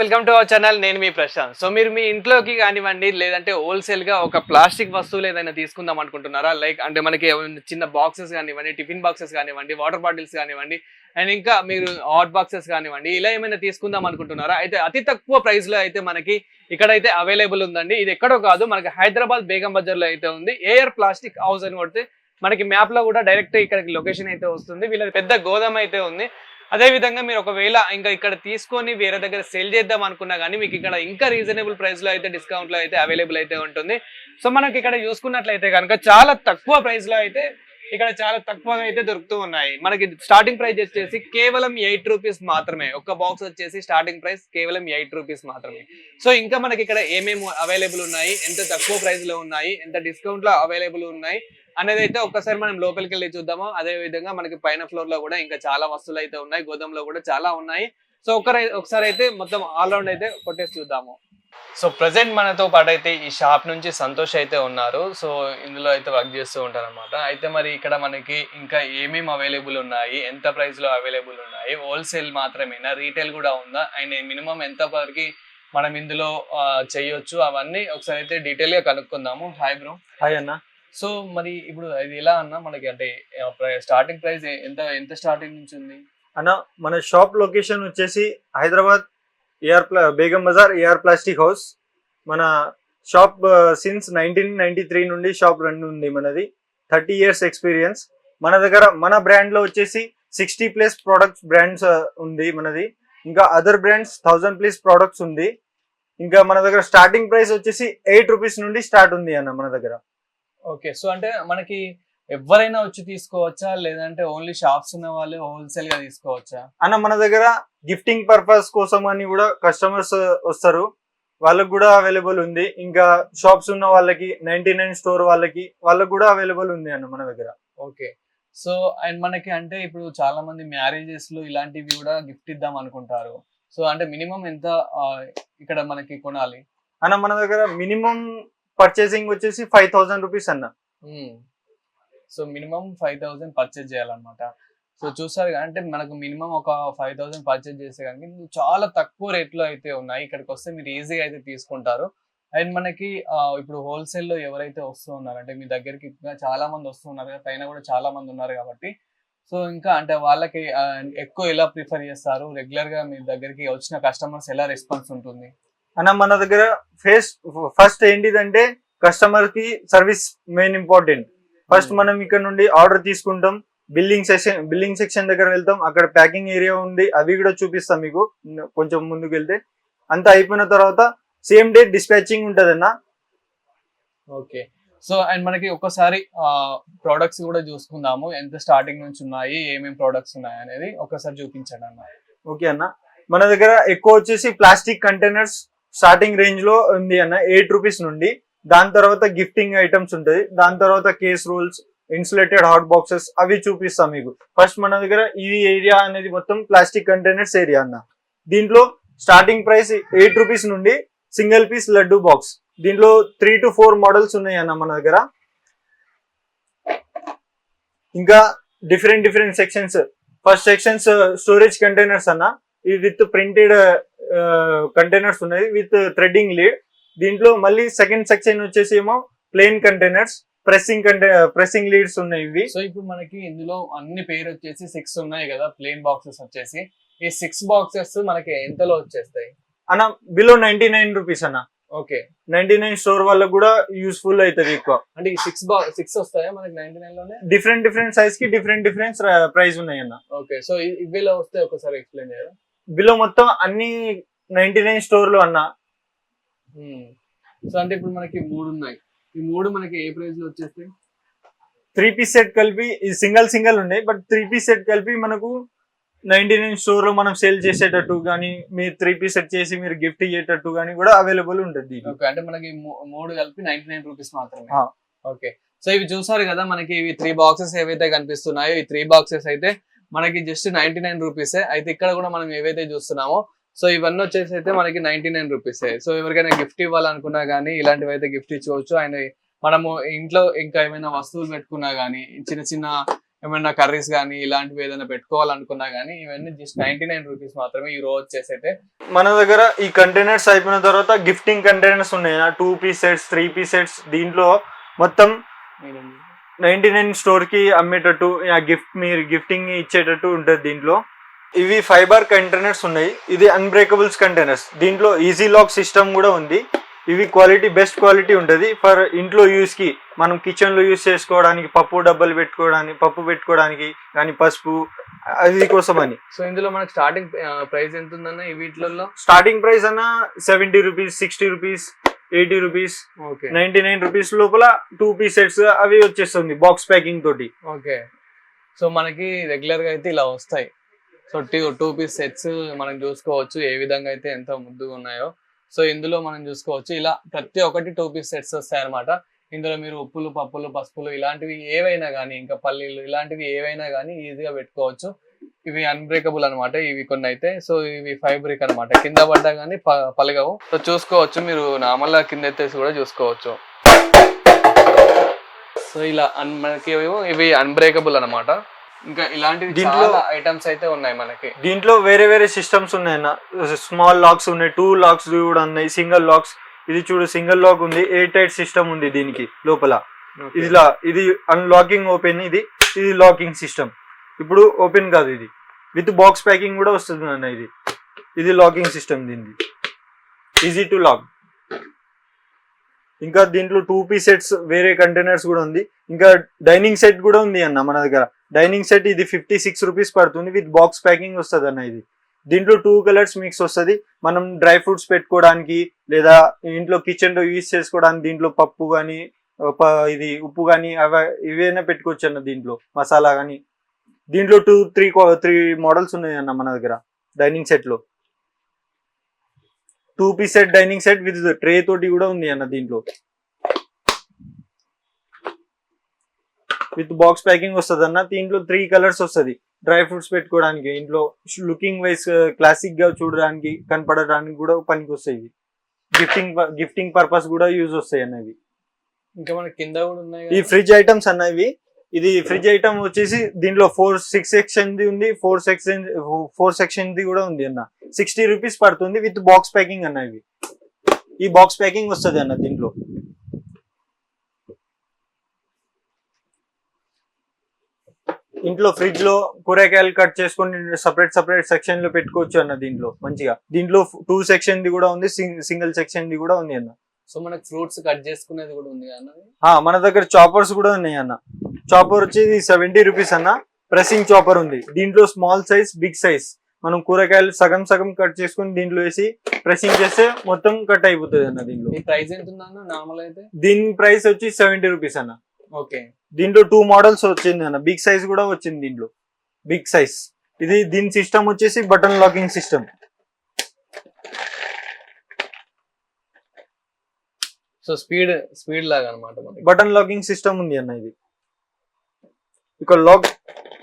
Welcome to our channel నేను మీ Prashanth. So మీరు మీ ఇంట్లోకి కానివ్వండి లేదంటే హోల్సేల్గా ఒక ప్లాస్టిక్ వస్తువులు ఏదైనా తీసుకుందాం అనుకుంటున్నారా? లైక్ అంటే మనకి చిన్న బాక్సెస్ కానివ్వండి టిఫిన్ బాక్సెస్ కానివ్వండి వాటర్ బాటిల్స్ కానివ్వండి అండ్ ఇంకా మీరు హాట్ బాక్సెస్ కానివ్వండి ఇలా ఏమైనా తీసుకుందాం అనుకుంటున్నారా? అయితే అతి తక్కువ ప్రైస్లో అయితే మనకి ఇక్కడైతే అవైలబుల్ ఉందండి. ఇది ఎక్కడో కాదు మనకి హైదరాబాద్ బేగం బజార్లో అయితే ఉంది. ఏఆర్ ప్లాస్టిక్ హౌస్ అని కొడితే మనకి మ్యాప్లో కూడా డైరెక్ట్ ఇక్కడికి లొకేషన్ అయితే వస్తుంది. వీళ్ళది పెద్ద గోదాం అయితే ఉంది. అదే విధంగా మీరు ఒకవేళ ఇంకా ఇక్కడ తీసుకొని వేరే దగ్గర సెల్ చేద్దాం అనుకున్నా కానీ మీకు ఇక్కడ ఇంకా రీజనబుల్ ప్రైస్లో అయితే డిస్కౌంట్లో అయితే అవైలబుల్ అయితే ఉంటుంది. సో మనకి ఇక్కడ చూసుకున్నట్లయితే కనుక చాలా తక్కువ ప్రైస్లో అయితే ఇక్కడ చాలా తక్కువగా అయితే దొరుకుతూ ఉన్నాయి. మనకి స్టార్టింగ్ ప్రైస్ వచ్చేసి కేవలం ఎయిట్ రూపీస్ మాత్రమే. ఒక బాక్స్ వచ్చేసి స్టార్టింగ్ ప్రైస్ కేవలం ఎయిట్ రూపీస్ మాత్రమే. సో ఇంకా మనకి ఇక్కడ ఏమేమి అవైలబుల్ ఉన్నాయి ఎంత తక్కువ ప్రైస్లో ఉన్నాయి ఎంత డిస్కౌంట్లో అవైలబుల్ ఉన్నాయి అనేది అయితే ఒక్కసారి మనం లోపలికి వెళ్ళి చూద్దాము. అదే విధంగా మనకి పైన ఫ్లోర్లో కూడా ఇంకా చాలా వస్తువులు అయితే ఉన్నాయి. గోదాంలో కూడా చాలా ఉన్నాయి. సో ఒకరి ఒకసారి అయితే మొత్తం ఆల్ రౌండ్ అయితే కొట్టేసి చూద్దాము. సో ప్రజెంట్ మనతో పాటు అయితే ఈ షాప్ నుంచి సంతోష్ అయితే ఉన్నారు. సో ఇందులో అయితే వర్క్ చేస్తూ ఉంటారు అనమాట అయితే మరి ఇక్కడ మనకి ఇంకా ఏమేమి అవైలబుల్ ఉన్నాయి? ఎంత ప్రైస్లో అవైలబుల్ ఉన్నాయి? హోల్సేల్ మాత్రమేనా? రీటైల్ కూడా ఉందా? అండ్ మినిమం ఎంత వరకు మనం ఇందులో చేయొచ్చు? అవన్నీ ఒకసారి అయితే డీటెయిల్గా కనుక్కుందాము. Hi bro. హాయ్ అన్న. సో మరి ఇప్పుడు ఇది ఎలా అన్న మనకి అంటే స్టార్టింగ్ ప్రైస్ ఎంత ఎంత స్టార్టింగ్ నుంచి ఉంది? అన్న మన షాప్ లొకేషన్ వచ్చేసి హైదరాబాద్ ఏఆర్ ప్లా Begum Bazar AR plastic house మన shop since nineteen ninety three నుండి షాప్ రన్ ఉంది మనది. థర్టీ ఇయర్స్ ఎక్స్పీరియన్స్ మన దగ్గర మన బ్రాండ్లో వచ్చేసి సిక్స్టీ ప్లస్ ప్రోడక్ట్స్ బ్రాండ్స్ ఉంది మనది. ఇంకా other brands thousand plus products ఉంది. ఇంకా మన దగ్గర స్టార్టింగ్ ప్రైస్ వచ్చేసి ఎయిట్ రూపీస్ నుండి స్టార్ట్ ఉంది అన్న మన దగ్గర. ఓకే. సో అంటే మనకి ఎవరైనా వచ్చి తీసుకోవచ్చా? లేదంటే ఓన్లీ షాప్స్ ఉన్న వాళ్ళు హోల్సేల్గా తీసుకోవచ్చా? అన్న మన దగ్గర గిఫ్టింగ్ పర్పస్ కోసం అని కూడా కస్టమర్స్ వస్తారు. వాళ్ళకి కూడా అవైలబుల్ ఉంది. ఇంకా షాప్స్ ఉన్న వాళ్ళకి నైన్టీ నైన్ స్టోర్ వాళ్ళకి వాళ్ళకి కూడా అవైలబుల్ ఉంది అన్న మన దగ్గర. ఓకే. సో అండ్ మనకి అంటే ఇప్పుడు చాలా మంది మ్యారేజెస్లో ఇలాంటివి కూడా గిఫ్ట్ ఇద్దాం అనుకుంటారు. సో అంటే మినిమం ఎంత ఇక్కడ మనకి కొనాలి? అన్న మన దగ్గర మినిమం పర్చేసింగ్ వచ్చేసి ఫైవ్ థౌసండ్ రూపీస్ అన్న. So minimum five thousand purchase చేయాలన్నమాట. సో చూసారు కదా, అంటే మనకు మినిమం ఒక ఫైవ్ థౌసండ్ పర్చేజ్ చేస్తే కానీ చాలా తక్కువ రేట్లో అయితే ఉన్నాయి. ఇక్కడికి వస్తే మీరు ఈజీగా అయితే తీసుకుంటారు. అండ్ మనకి ఇప్పుడు హోల్సేల్లో ఎవరైతే వస్తూ ఉన్నారు అంటే మీ దగ్గరికి ఇంకా చాలా మంది వస్తున్నారు కదా పైన కూడా చాలా మంది ఉన్నారు కాబట్టి. సో ఇంకా అంటే వాళ్ళకి ఎక్కువ ఎలా ప్రిఫర్ చేస్తారు? రెగ్యులర్గా మీ దగ్గరికి వచ్చిన కస్టమర్స్ ఎలా రెస్పాన్స్ ఉంటుంది? అన్న మన దగ్గర ఫేస్ ఫస్ట్ ఏంటిదంటే కస్టమర్కి సర్వీస్ మెయిన్ ఇంపార్టెంట్ ఫస్ట్ మనం ఇక్కడ నుండి ఆర్డర్ తీసుకుంటాం. బిల్లింగ్ సెక్షన్ బిల్లింగ్ సెక్షన్ దగ్గర వెళ్తాం. అక్కడ ప్యాకింగ్ ఏరియా ఉంది. అవి కూడా చూపిస్తాం మీకు. కొంచెం ముందుకు వెళ్తే. అంతా అయిపోయిన తర్వాత సేమ్ డే డిస్పాచింగ్ ఉంటది అన్న. ఓకే సో అండ్ మనకి ఒక్కసారి ప్రోడక్ట్స్ కూడా చూసుకుందాము. ఎంత స్టార్టింగ్ నుంచి ఉన్నాయి ఏమేమి ప్రోడక్ట్స్ ఉన్నాయి అనేది ఒకసారి చూపించండి అన్న. ఓకే అన్న. మన దగ్గర ఎక్కువ వచ్చేసి ప్లాస్టిక్ కంటైనర్స్ స్టార్టింగ్ రేంజ్లో ఉంది అన్న ఎయిట్ రూపీస్ నుండి. దాని తర్వాత గిఫ్టింగ్ ఐటమ్స్ ఉంటుంది. దాని తర్వాత casseroles insulated hot boxes అవి చూపిస్తాం మీకు. ఫస్ట్ మన దగ్గర ఈ ఏరియా అనేది మొత్తం ప్లాస్టిక్ కంటైనర్స్ ఏరియా అన్న. దీంట్లో స్టార్టింగ్ ప్రైస్ ఎయిట్ రూపీస్ నుండి సింగిల్ పీస్ లడ్డు బాక్స్ దీంట్లో త్రీ టు ఫోర్ మోడల్స్ ఉన్నాయి అన్న మన దగ్గర. ఇంకా different different sections first sections storage containers అన్న. విత్ ప్రింటెడ్ కంటైనర్స్ ఉన్నాయి విత్ థ్రెడ్డింగ్ లీడ్ దీంట్లో మళ్ళీ సెకండ్ సెక్షన్ వచ్చేసి ఏమో ప్లెయిన్ కంటైనర్స్ ప్రెస్సింగ్ కంటై ప్రెస్సింగ్ లీడ్స్ ఉన్నాయి ఇవి. సో ఇప్పుడు మనకి ఇందులో అన్ని పేరు వచ్చేసి సిక్స్ ఉన్నాయి కదా ప్లేన్ బాక్సెస్ వచ్చేసి. ఈ సిక్స్ బాక్సెస్ మనకి ఎంతలో వచ్చేస్తాయి? అన్న బిలో నైన్టీ నైన్ రూపీస్ అన్న. ఓకే నైన్టీ నైన్ స్టోర్ వాళ్ళకు కూడా యూస్ఫుల్ అవుతుంది ఎక్కువ. అంటే ఈ సిక్స్ బా సిక్స్ వస్తాయా మనకి నైన్టీ నైన్లోనే? డిఫరెంట్ డిఫరెంట్ సైజ్కి డిఫరెంట్ డిఫరెంట్ ప్రైస్ ఉన్నాయి అన్న. ఓకే సో ఇవిలో వస్తే ఒకసారి ఎక్స్ప్లెయిన్ చేయరా బిలో మొత్తం అన్ని నైన్టీ నైన్ స్టోర్లో అన్న సో అంటే ఇప్పుడు మనకి మూడు ఉన్నాయి ఈ మూడు మనకి ఏ ప్రైస్లో వచ్చేస్తాయి? త్రీ పీస్ సెట్ కలిపి ఇది సింగల్ సింగల్ ఉన్నాయి బట్ త్రీ పీస్ సెట్ కలిపి మనకు నైన్టీ నైన్ స్టోర్లో మనం సేల్ చేసేటట్టు కానీ మీరు త్రీ పీస్ సెట్ చేసి మీరు గిఫ్ట్ ఇయ్యేటట్టు కానీ కూడా అవైలబుల్ ఉంటుంది అంటే మనకి మూడు కలిపి నైన్టీ నైన్ రూపీస్ మాత్రమే. ఓకే. సో ఇవి చూసారు కదా మనకి ఇవి త్రీ బాక్సెస్ ఏవైతే కనిపిస్తున్నాయో ఈ త్రీ బాక్సెస్ అయితే మనకి జస్ట్ నైన్టీ నైన్ రూపీసే అయితే ఇక్కడ కూడా మనం ఏవైతే చూస్తున్నామో సో ఇవన్నీ వచ్చేసి అయితే మనకి నైన్టీ నైన్ రూపీసే సో ఎవరికైనా గిఫ్ట్ ఇవ్వాలనుకున్నా కానీ ఇలాంటివి అయితే గిఫ్ట్ ఇచ్చుకోవచ్చు. అండ్ మనము ఇంట్లో ఇంకా ఏమైనా వస్తువులు పెట్టుకున్నా కానీ చిన్న చిన్న ఏమైనా కర్రీస్ కానీ ఇలాంటివి ఏదైనా పెట్టుకోవాలనుకున్నా కానీ ఇవన్నీ జస్ట్ నైన్టీ నైన్ రూపీస్ మాత్రమే ఈ రోజు వచ్చేసి అయితే మన దగ్గర ఈ కంటైనర్స్ అయిపోయిన తర్వాత గిఫ్టింగ్ కంటైనర్స్ ఉన్నాయి. Two piece sets three piece sets దీంట్లో మొత్తం నైన్టీ నైన్ స్టోర్కి అమ్మేటట్టు గిఫ్ట్ మీరు గిఫ్టింగ్ ఇచ్చేటట్టు ఉంటుంది దీంట్లో. ఇవి ఫైబర్ కంటైనర్స్ ఉన్నాయి. ఇది అన్బ్రేకబుల్స్ కంటైనర్స్ దీంట్లో ఈజీ లాక్ సిస్టమ్ కూడా ఉంది. ఇవి క్వాలిటీ బెస్ట్ క్వాలిటీ ఉంటుంది. ఫర్ ఇంట్లో యూస్కి మనం కిచెన్లో యూస్ చేసుకోవడానికి పప్పు డబ్బాలు పెట్టుకోవడానికి పప్పు పెట్టుకోవడానికి కానీ పసుపు అది కోసం అని సో ఇందులో మనకి స్టార్టింగ్ ప్రైస్ ఎంత ఉందన్న ఈ వీటిలలో? స్టార్టింగ్ ప్రైస్ అన్న seventy rupees sixty rupees eighty rupees okay. Ninety nine rupees లోపల టూ పీస్ సెట్స్ అవి వచ్చేస్తుంది బాక్స్ ప్యాకింగ్ తోటి. ఓకే. సో మనకి రెగ్యులర్గా అయితే ఇలా వస్తాయి. So two two piece sets మనం చూసుకోవచ్చు ఏ విధంగా అయితే ఎంత ముద్దుగా ఉన్నాయో. సో ఇందులో మనం చూసుకోవచ్చు ఇలా ప్రతి ఒక్కటి టూ పీస్ సెట్స్ వస్తాయి అనమాట ఇందులో మీరు ఉప్పులు పప్పులు పసుపులు ఇలాంటివి ఏవైనా కానీ ఇంకా పల్లీలు ఇలాంటివి ఏవైనా కానీ ఈజీగా పెట్టుకోవచ్చు. ఇవి అన్బ్రేకబుల్ అన్నమాట ఇవి కొన్ని అయితే సో ఇవి ఫైబ్రిక్ అన్నమాట. కింద పడ్డా కానీ పలగవు. సో చూసుకోవచ్చు. మీరు నార్మల్ కింద ఎత్తేసి కూడా చూసుకోవచ్చు. సో ఇలా అన్- మనకి ఇవి అన్బ్రేకబుల్ అన్నమాట. ఇంకా ఇలాంటివి దీంట్లో- ఐటమ్స్ అయితే ఉన్నాయి మనకి. దీంట్లో వేరే వేరే సిస్టమ్స్ ఉన్నాయన్న స్మాల్ లాక్స్ ఉన్నాయి టూ లాక్స్ కూడా ఉన్నాయి సింగిల్ లాక్స్ ఇది చూడు సింగిల్ లాక్ ఉంది ఎయిర్ టైట్ సిస్టమ్ ఉంది దీనికి లోపల. ఇదిలా ఇది అన్లాకింగ్ ఓపెన్ ఇది ఇది లాకింగ్ సిస్టమ్ ఇప్పుడు ఓపెన్ కాదు ఇది. విత్ బాక్స్ ప్యాకింగ్ కూడా వస్తుంది అన్న ఇది. ఇది లాకింగ్ సిస్టమ్ దీనికి ఈజీ టు లాక్ ఇంకా దీంట్లో టూ పీ సెట్స్ వేరే కంటైనర్స్ కూడా ఉంది. ఇంకా డైనింగ్ సెట్ కూడా ఉంది అన్న మన దగ్గర. డైనింగ్ సెట్ ఇది ఫిఫ్టీ సిక్స్ రూపీస్ పడుతుంది. విత్ బాక్స్ ప్యాకింగ్ వస్తుంది అన్న ఇది. దీంట్లో టూ కలర్స్ మిక్స్ వస్తుంది. మనం డ్రై ఫ్రూట్స్ పెట్టుకోవడానికి లేదా ఇంట్లో కిచెన్లో యూజ్ చేసుకోవడానికి దీంట్లో పప్పు కానీ ఇది ఉప్పు కానీ అవి ఇవైనా పెట్టుకోవచ్చు అన్న దీంట్లో. మసాలా కానీ దీంట్లో టూ త్రీ త్రీ మోడల్స్ ఉన్నాయి అన్న మన దగ్గర డైనింగ్ సెట్లో. Two piece set dining set with tray తోటి కూడా ఉంది అన్న దీంట్లో. విత్ బాక్స్ ప్యాకింగ్ వస్తుంది అన్న దీంట్లో త్రీ కలర్స్ వస్తుంది. డ్రై ఫ్రూట్స్ పెట్టుకోవడానికి ఇంట్లో లుకింగ్ వైజ్ క్లాసిక్గా చూడడానికి కనపడడానికి కూడా పనికి వస్తాయి. గిఫ్టింగ్ గిఫ్టింగ్ పర్పస్ కూడా యూజ్ వస్తాయి అన్నవి. ఇంకా మనకి కింద కూడా ఉన్నాయి ఈ. ఫ్రిడ్జ్ ఐటమ్స్ అన్నవి ఇది ఫ్రిడ్జ్ ఐటమ్ వచ్చేసి దీంట్లో ఫోర్ సిక్స్ సెక్షన్ ది ఉంది ఫోర్ సెక్షన్ ఫోర్ సెక్షన్ ది కూడా ఉంది అన్న. సిక్స్టీ రూపీస్ పడుతుంది విత్ బాక్స్ ప్యాకింగ్ అన్న ఇవి ఈ బాక్స్ ప్యాకింగ్ వస్తుంది అన్న దీంట్లో. ఇంట్లో ఫ్రిడ్జ్లో కూరగాయలు కట్ చేసుకొని సపరేట్ సపరేట్ సెక్షన్లో పెట్టుకోవచ్చు అన్న దీంట్లో మంచిగా. దీంట్లో టూ సెక్షన్ ది కూడా ఉంది సింగిల్ సెక్షన్ ది కూడా ఉంది అన్న. సో మనకి ఫ్రూట్స్ కట్ చేసుకునేది కూడా ఉంది? ఆ, మన దగ్గర చాపర్స్ కూడా ఉన్నాయి అన్న. చాపర్ వచ్చేది సెవెంటీ రూపీస్ అన్న. ప్రెసింగ్ చాపర్ ఉంది. దీంట్లో స్మాల్ సైజ్ బిగ్ సైజ్ మనం కూరగాయలు సగం సగం కట్ చేసుకుని దీంట్లో వేసి ప్రెసింగ్ చేస్తే మొత్తం కట్ అయిపోతుంది అన్న దీంట్లో. ప్రైస్ ఎంత నార్మల్ అయితే? దీని ప్రైస్ వచ్చి సెవెంటీ రూపీస్ అన్న. ఓకే దీంట్లో టూ మోడల్స్ వచ్చింది అన్న. బిగ్ సైజ్ కూడా వచ్చింది దీంట్లో. బిగ్ సైజ్ ఇది దీని సిస్టమ్ వచ్చేసి button locking system so speed speed లాగా అనమాట బటన్ లాకింగ్ సిస్టమ్ ఉంది అన్న ఇది. ఇక్కడ లాక్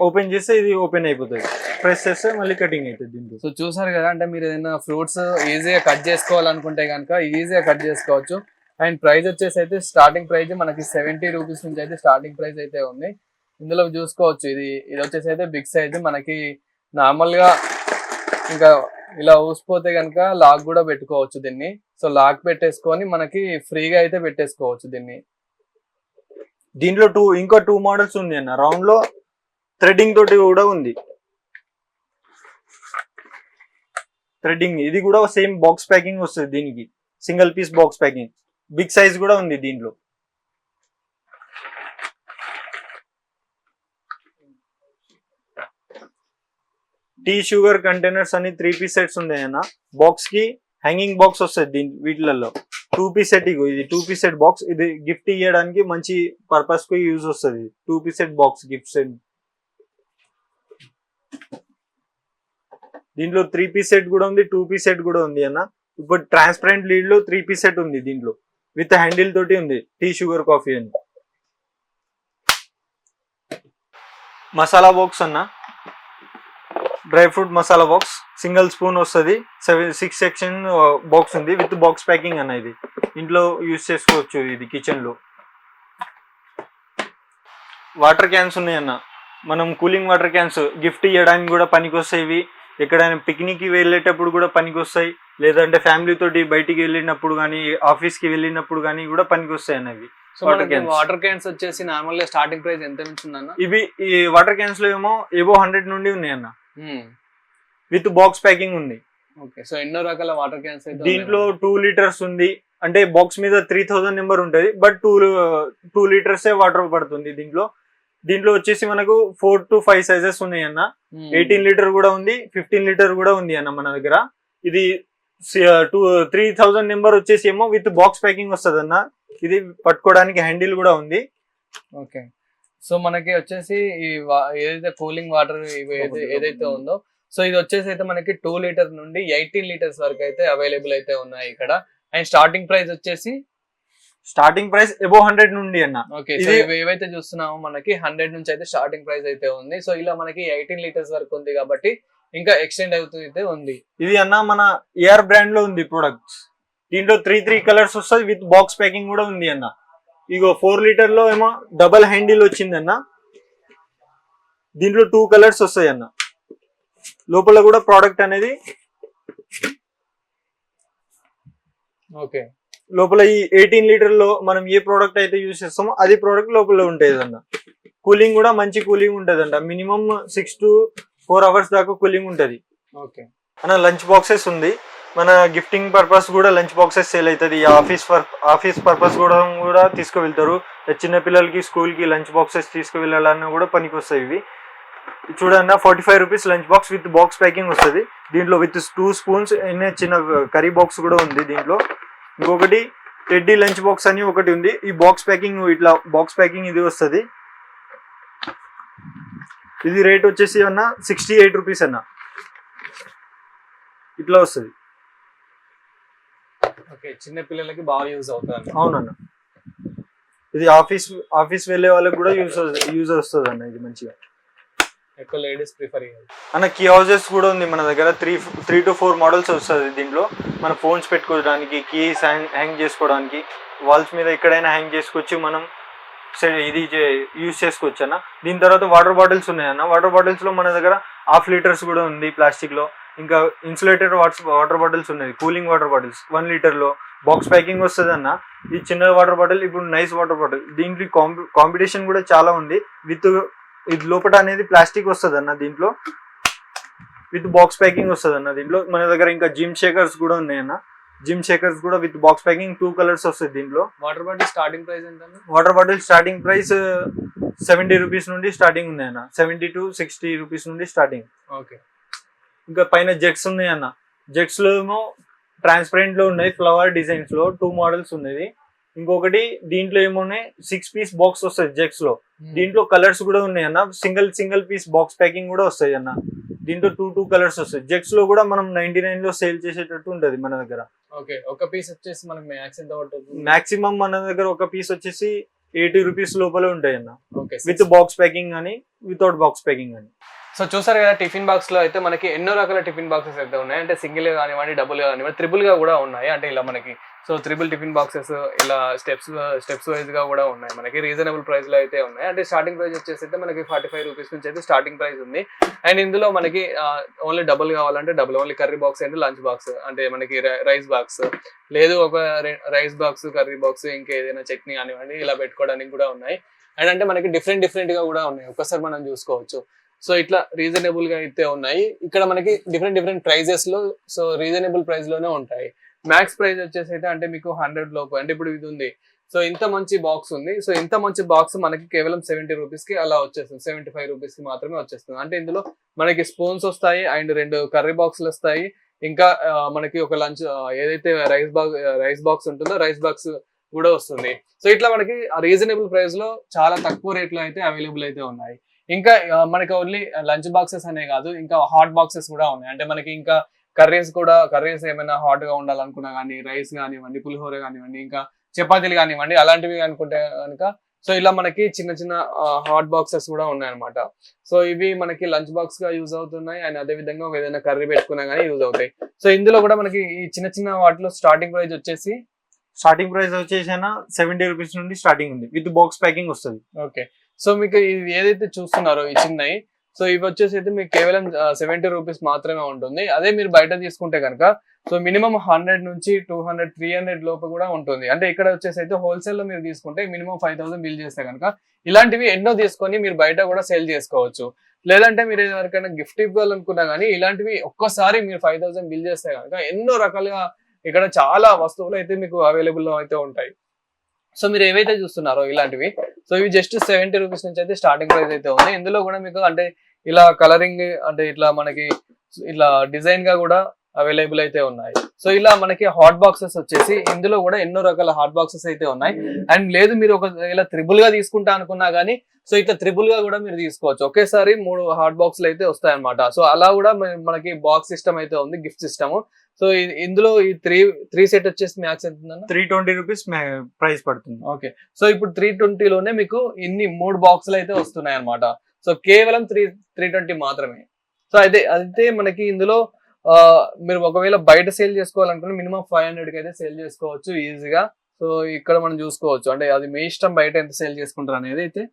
ఓపెన్ చేస్తే ఇది ఓపెన్ అయిపోతుంది. ప్రెస్ చేస్తే మళ్ళీ కటింగ్ అవుతుంది దీంట్లో సో చూసారు కదా అంటే మీరు ఏదైనా ఫ్రూట్స్ ఈజీగా కట్ చేసుకోవాలనుకుంటే కనుక ఈజీగా కట్ చేసుకోవచ్చు. అండ్ ప్రైస్ వచ్చేసి అయితే స్టార్టింగ్ ప్రైస్ మనకి సెవెంటీ రూపీస్ నుంచి అయితే స్టార్టింగ్ ప్రైస్ అయితే ఉంది. ఇందులో చూసుకోవచ్చు ఇది ఇది వచ్చేసి అయితే బిగ్ సైజ్ మనకి నార్మల్గా ఇంకా ఇలా ఊసిపోతే కనుక లాక్ కూడా పెట్టుకోవచ్చు దీన్ని. సో లాక్ పెట్టేసుకొని మనకి ఫ్రీగా అయితే పెట్టేసుకోవచ్చు దీన్ని. దీంట్లో టూ ఇంకా టూ మోడల్స్ ఉంది అన్న. రౌండ్లో థ్రెడ్డింగ్ తోటి కూడా ఉంది. థ్రెడ్డింగ్ ఇది కూడా సేమ్ బాక్స్ ప్యాకింగ్ వస్తుంది దీనికి. Single piece box packing big size కూడా ఉంది దీంట్లో. టీ షుగర్ కంటైనర్స్ అని త్రీ పీస్ సెట్స్ ఉన్నాయి అన్న. బాక్స్కి హ్యాంగింగ్ బాక్స్ వస్తుంది దీని వీటిలలో. టూ పీస్ సెట్ ఇగో ఇది టూ పీస్ సెట్ బాక్స్ ఇది గిఫ్ట్ ఇవ్వడానికి మంచి పర్పస్కు యూజ్ వస్తుంది. Two piece set box gift set దీంట్లో త్రీ పీస్ సెట్ కూడా ఉంది టూ పీస్ సెట్ కూడా ఉంది అన్న. ఇప్పుడు ట్రాన్స్పరెంట్ లీడ్లో త్రీ పీస్ సెట్ ఉంది దీంట్లో. విత్ హ్యాండిల్ తోటి ఉంది టీ షుగర్ కాఫీ అని. మసాలా బాక్స్ అన్న. Dry fruit masala box single spoon వస్తుంది. సెవెన్ సిక్స్ సెక్షన్ బాక్స్ ఉంది. విత్ బాక్స్ ప్యాకింగ్ అన్న ఇది. ఇంట్లో యూస్ చేసుకోవచ్చు ఇది కిచెన్లో వాటర్ క్యాన్స్ ఉన్నాయి అన్న. మనం కూలింగ్ వాటర్ క్యాన్స్ గిఫ్ట్ ఇవ్వడానికి కూడా పనికొస్తాయి. ఇవి ఎక్కడైనా పిక్నిక్కి వెళ్ళేటప్పుడు కూడా పనికొస్తాయి. లేదంటే ఫ్యామిలీ తోటి బయటికి వెళ్ళినప్పుడు కానీ ఆఫీస్కి వెళ్ళినప్పుడు కానీ కూడా పనికొస్తాయి అన్నవి సో Water మనకి cans. వాటర్ క్యాన్స్ వచ్చేసి నార్మల్గా స్టార్టింగ్ ప్రైస్ ఎంత ఇవి ఈ వాటర్ క్యాన్స్లో ఏమో ఏవో హండ్రెడ్ నుండి ఉన్నాయి అన్న. Hmm. విత్ బాక్స్ ప్యాకింగ్ ఉంది. ఓకే సో ఎన్నో రకాల వాటర్ క్యాన్స్ దీంట్లో టూ లీటర్స్ ఉంది. అంటే బాక్స్ మీద త్రీ థౌసండ్ నెంబర్ ఉంటుంది బట్ టూ టూ లీటర్సే వాటర్ పడుతుంది దీంట్లో. దీంట్లో వచ్చేసి మనకు ఫోర్ టు ఫైవ్ సైజెస్ ఉన్నాయి అన్న. ఎయిటీన్ లీటర్ కూడా ఉంది ఫిఫ్టీన్ లీటర్ కూడా ఉంది అన్న మన దగ్గర. ఇది టూ త్రీ థౌసండ్ నెంబర్ వచ్చేసి ఏమో విత్ బాక్స్ ప్యాకింగ్ వస్తుంది అన్న ఇది పట్టుకోవడానికి హ్యాండిల్ కూడా ఉంది. ఓకే సో మనకి వచ్చేసి ఈ ఏదైతే కూలింగ్ వాటర్ ఏదైతే ఉందో సో ఇది వచ్చేసి అయితే మనకి టూ లీటర్ నుండి ఎయిటీన్ లీటర్స్ వరకు అయితే అవైలబుల్ అయితే ఉన్నాయి ఇక్కడ. అండ్ స్టార్టింగ్ ప్రైస్ వచ్చేసి? స్టార్టింగ్ ప్రైస్ ఎబో హండ్రెడ్ నుండి అన్న. ఓకే ఏవైతే చూస్తున్నామో మనకి హండ్రెడ్ నుంచి అయితే స్టార్టింగ్ ప్రైస్ అయితే ఉంది. సో ఇలా మనకి ఎయిటీన్ లీటర్స్ వరకు ఉంది కాబట్టి ఇంకా ఎక్స్టెండ్ అవుతూ అయితే ఉంది. ఇది అన్న మన ఏఆర్ బ్రాండ్లో ఉంది ప్రొడక్ట్స్ దీంట్లో త్రీ త్రీ కలర్స్ వస్తుంది విత్ బాక్స్ ప్యాకింగ్ కూడా ఉంది అన్న. ఇగో ఫోర్ లీటర్లో ఏమో డబల్ హ్యాండిల్ వచ్చింది అన్న దీంట్లో టూ కలర్స్ వస్తాయి అన్న లోపల కూడా ప్రోడక్ట్ అనేది ఓకే. లోపల ఈ ఎయిటీన్ లీటర్లో మనం ఏ ప్రోడక్ట్ అయితే యూజ్ చేస్తామో అది ప్రోడక్ట్ లోపల ఉంటుంది అన్న కూలింగ్ కూడా మంచి కూలింగ్ ఉంటది అంట minimum six to four hours దాకా కూలింగ్ ఉంటది. ఓకే. మన లంచ్ బాక్సెస్ ఉంది. మన గిఫ్టింగ్ పర్పస్ కూడా లంచ్ బాక్సెస్ సేల్ అవుతుంది. ఆఫీస్ ఆఫీస్ పర్పస్ కూడా కూడా తీసుకువెళ్తారు. చిన్న పిల్లలకి స్కూల్కి లంచ్ బాక్సెస్ తీసుకువెళ్ళాలన్నా కూడా పనికి వస్తాయి ఇవి. చూడన్న forty five rupees lunch box with box packing వస్తుంది. దీంట్లో విత్ టూ స్పూన్స్ చిన్న కర్రీ బాక్స్ కూడా ఉంది దీంట్లో. ఇంకొకటి టెడ్డీ లంచ్ బాక్స్ అని ఒకటి ఉంది. ఈ బాక్స్ ప్యాకింగ్ ఇట్లా బాక్స్ ప్యాకింగ్ ఇది వస్తుంది. ఇది రేట్ వచ్చేసి అన్న సిక్స్టీ ఎయిట్ రూపీస్ అన్న. ఇట్లా వస్తుంది. ఓకే చిన్న పిల్లలకి బాగా యూజ్ అవుతుంది అవునన్న. ఇది ఆఫీస్ ఆఫీస్ వెళ్ళే వాళ్ళకి కూడా యూజ్ యూజ్ వస్తుంది అన్న ఇది మంచిగా. ఎక్కువ లేడీస్ ప్రిఫర్ చేయాలి. అన్న కీ హౌసెస్ కూడా ఉంది మన దగ్గర. Three three to four models వస్తుంది దీంట్లో. మన ఫోన్స్ పెట్టుకోవడానికి కీస్ హ్యాంగ్ హ్యాంగ్ చేసుకోవడానికి. వాల్స్ మీద ఎక్కడైనా హ్యాంగ్ చేసుకోవచ్చు మనం ఇది యూజ్ చేసుకోవచ్చు అన్న దీని తర్వాత వాటర్ బాటిల్స్ ఉన్నాయన్న. వాటర్ బాటిల్స్లో మన దగ్గర హాఫ్ లీటర్స్ కూడా ఉంది ప్లాస్టిక్లో ఇంకా ఇన్సులేటెడ్ వాటర్ వాటర్ బాటిల్స్ ఉన్నాయి కూలింగ్ వాటర్ బాటిల్స్ వన్ లీటర్లో బాక్స్ ప్యాకింగ్ వస్తుంది అన్న ఈ చిన్న వాటర్ బాటిల్ ఇప్పుడు నైస్ వాటర్ బాటిల్ దీంట్లో కాంపిటీషన్ కూడా చాలా ఉంది. విత్ ఇది లోపల అనేది ప్లాస్టిక్ వస్తుంది అన్న దీంట్లో. విత్ బాక్స్ ప్యాకింగ్ వస్తుంది అన్న దీంట్లో. మన దగ్గర ఇంకా జిమ్ షేకర్స్ కూడా ఉన్నాయన్న. జిమ్ షేకర్స్ కూడా with box packing two colours వస్తుంది దీంట్లో. వాటర్ బాటిల్ స్టార్టింగ్ ప్రైస్ ఎంత water bottle starting price seventy rupees నుండి స్టార్టింగ్ ఉంది అన్న సెవెంటీ టు సిక్స్టీ రూపీస్ నుండి స్టార్టింగ్ ఓకే ఇంకా పైన జెట్స్ ఉన్నాయి అన్న. జెట్స్లో ఏమో ట్రాన్స్పరెంట్లో ఉన్నాయి ఫ్లవర్ డిజైన్స్లో టూ మోడల్స్ ఉన్నాయి ఇంకొకటి దీంట్లో ఏమున్నాయి సిక్స్ పీస్ బాక్స్ వస్తుంది జెట్స్లో. దీంట్లో కలర్స్ కూడా ఉన్నాయి అన్న. Single single piece box packing కూడా వస్తాయి అన్న. దీంట్లో టూ టూ కలర్స్ వస్తాయి. జెట్స్లో కూడా మనం నైన్టీ నైన్లో సేల్ చేసేటట్టు ఉంటది మన దగ్గర. ఓకే ఒక పీస్ వచ్చేసి మనకి మాక్సిమం మన దగ్గర ఒక పీస్ వచ్చేసి ఎయిటీ రూపీస్ లోపలే ఉంటాయి అన్న. ఓకే విత్ బాక్స్ ప్యాకింగ్ అని వితౌట్ బాక్స్ ప్యాకింగ్ అని సో చూసారు కదా టిఫిన్ బాక్స్లో అయితే మనకి ఎన్నో రకాల టిఫిన్ బాక్సెస్ అయితే ఉన్నాయి. అంటే సింగిల్ కానివ్వండి డబుల్ కానివ్వండి త్రిబుల్గా కూడా ఉన్నాయి. అంటే ఇలా మనకి సో త్రిబుల్ టిఫిన్ బాక్సెస్ ఇలా స్టెప్స్ స్టెప్స్ వైజ్గా కూడా ఉన్నాయి. మనకి రీజనబుల్ ప్రైస్లో అయితే ఉన్నాయి. అంటే స్టార్టింగ్ ప్రైస్ వచ్చేసి అయితే మనకి ఫార్టీ ఫైవ్ రూపీస్ నుంచి అయితే స్టార్టింగ్ ప్రైస్ ఉంది. అండ్ ఇందులో మనకి ఓన్లీ డబుల్ కావాలంటే double only curry box and lunch box అంటే మనకి రైస్ బాక్స్ లేదు ఒక రైస్ బాక్స్ కర్రీ బాక్స్ ఇంకా ఏదైనా చట్నీ కానివ్వండి ఇలా పెట్టుకోవడానికి కూడా ఉన్నాయి. అండ్ అంటే మనకి డిఫరెంట్ డిఫరెంట్గా కూడా ఉన్నాయి. ఒక్కసారి మనం చూసుకోవచ్చు. సో ఇట్లా రీజనబుల్గా అయితే ఉన్నాయి. ఇక్కడ మనకి డిఫరెంట్ డిఫరెంట్ ప్రైజెస్లో సో రీజనబుల్ ప్రైస్లోనే ఉంటాయి. మ్యాక్స్ ప్రైస్ వచ్చేసి అయితే అంటే మీకు హండ్రెడ్ లోపు అంటే ఇప్పుడు ఇది ఉంది. సో ఇంత మంచి బాక్స్ ఉంది. సో ఇంత మంచి బాక్స్ మనకి కేవలం సెవెంటీ రూపీస్కి అలా వచ్చేస్తుంది. సెవెంటీ ఫైవ్ రూపీస్కి మాత్రమే వచ్చేస్తుంది. అంటే ఇందులో మనకి స్పూన్స్ వస్తాయి అండ్ రెండు కర్రీ బాక్స్లు వస్తాయి. ఇంకా మనకి ఒక లంచ్ ఏదైతే రైస్ బాక్స్ రైస్ బాక్స్ ఉంటుందో రైస్ బాక్స్ కూడా వస్తుంది. సో ఇట్లా మనకి రీజనబుల్ ప్రైస్లో చాలా తక్కువ రేట్లో అయితే అవైలబుల్ అయితే ఉన్నాయి. ఇంకా మనకి ఓన్లీ లంచ్ బాక్సెస్ అనే కాదు ఇంకా హాట్ బాక్సెస్ కూడా ఉన్నాయి. అంటే మనకి ఇంకా కర్రీస్ కూడా కర్రీస్ ఏమైనా హాట్గా ఉండాలనుకున్నా కానీ రైస్ కానివ్వండి పులిహోర కానివ్వండి ఇంకా చపాతీలు కానివ్వండి అలాంటివి అనుకుంటే కనుక సో ఇలా మనకి చిన్న చిన్న హాట్ బాక్సెస్ కూడా ఉన్నాయన్నమాట. సో ఇవి మనకి లంచ్ బాక్స్గా యూజ్ అవుతున్నాయి. అండ్ అదే విధంగా ఒక ఏదైనా కర్రీ పెట్టుకున్నా కానీ యూజ్ అవుతాయి. సో ఇందులో కూడా మనకి ఈ చిన్న చిన్న వాటిలో స్టార్టింగ్ ప్రైస్ వచ్చేసి స్టార్టింగ్ ప్రైస్ వచ్చేసి సెవెంటీ రూపీస్ నుండి స్టార్టింగ్ ఉంది. విత్ బాక్స్ ప్యాకింగ్ వస్తుంది. ఓకే సో మీకు ఇది ఏదైతే చూస్తున్నారో ఈ చిన్నవి సో ఇవి వచ్చేసి అయితే మీకు కేవలం సెవెంటీ రూపీస్ మాత్రమే ఉంటుంది. అదే మీరు బయట తీసుకుంటే కనుక సో మినిమం హండ్రెడ్ నుంచి టూ హండ్రెడ్ త్రీ హండ్రెడ్ లోపు కూడా ఉంటుంది. అంటే ఇక్కడ వచ్చేసి అయితే హోల్సేల్లో మీరు తీసుకుంటే మినిమం ఫైవ్ థౌసండ్ బిల్ చేస్తే కనుక ఇలాంటివి ఎన్నో తీసుకొని మీరు బయట కూడా సేల్ చేసుకోవచ్చు. లేదంటే మీరు ఎవరికైనా గిఫ్ట్ ఇవ్వాలనుకున్నా కానీ ఇలాంటివి ఒక్కసారి మీరు ఫైవ్ థౌసండ్ బిల్ చేస్తే కనుక ఎన్నో రకాలుగా ఇక్కడ చాలా వస్తువులు అయితే మీకు అవైలబుల్లో అయితే ఉంటాయి. సో మీరు ఏవైతే చూస్తున్నారో ఇలాంటివి సో ఇవి జస్ట్ సెవెంటీ రూపీస్ నుంచి అయితే స్టార్టింగ్ ప్రైస్ అయితే ఉంది. ఇందులో కూడా మీకు అంటే ఇలా కలరింగ్ అంటే ఇట్లా మనకి ఇట్లా డిజైన్గా కూడా అవైలబుల్ అయితే ఉన్నాయి. సో ఇలా మనకి హాట్ బాక్సెస్ వచ్చేసి ఇందులో కూడా ఎన్నో రకాల హాట్ బాక్సెస్ అయితే ఉన్నాయి. అండ్ లేదు మీరు ఒక ఇలా త్రిబుల్గా తీసుకుంటా అనుకున్నా గానీ సో ఇట్లా త్రిబుల్గా కూడా మీరు తీసుకోవచ్చు. ఒకేసారి మూడు హాట్ బాక్స్లు అయితే వస్తాయన్నమాట. సో అలా కూడా మన- మనకి బాక్స్ సిస్టమ్ అయితే ఉంది గిఫ్ట్ సిస్టమ్. సో ఇది- ఇందులో ఈ త్రీ త్రీ సెట్ వచ్చేసి మ్యాక్స్ ఎంత త్రీ ట్వంటీ రూపీస్ ప్రైస్ పడుతుంది. ఓకే. సో ఇప్పుడు త్రీ లోనే మీకు ఇన్ని మూడు బాక్సులు అయితే వస్తున్నాయి అన్నమాట సో కేవలం త్రీ త్రీ ట్వంటీ మాత్రమే. సో అయితే అయితే మనకి ఇందులో మీరు ఒకవేళ బయట సేల్ చేసుకోవాలనుకుంటే మినిమం ఫైవ్ హండ్రెడ్ అయితే సేల్ చేసుకోవచ్చు ఈజీగా. సో ఇక్కడ మనం చూసుకోవచ్చు. అంటే అది మీ ఇష్టం బయట ఎంత సేల్ చేసుకుంటారు అనేది అయితే.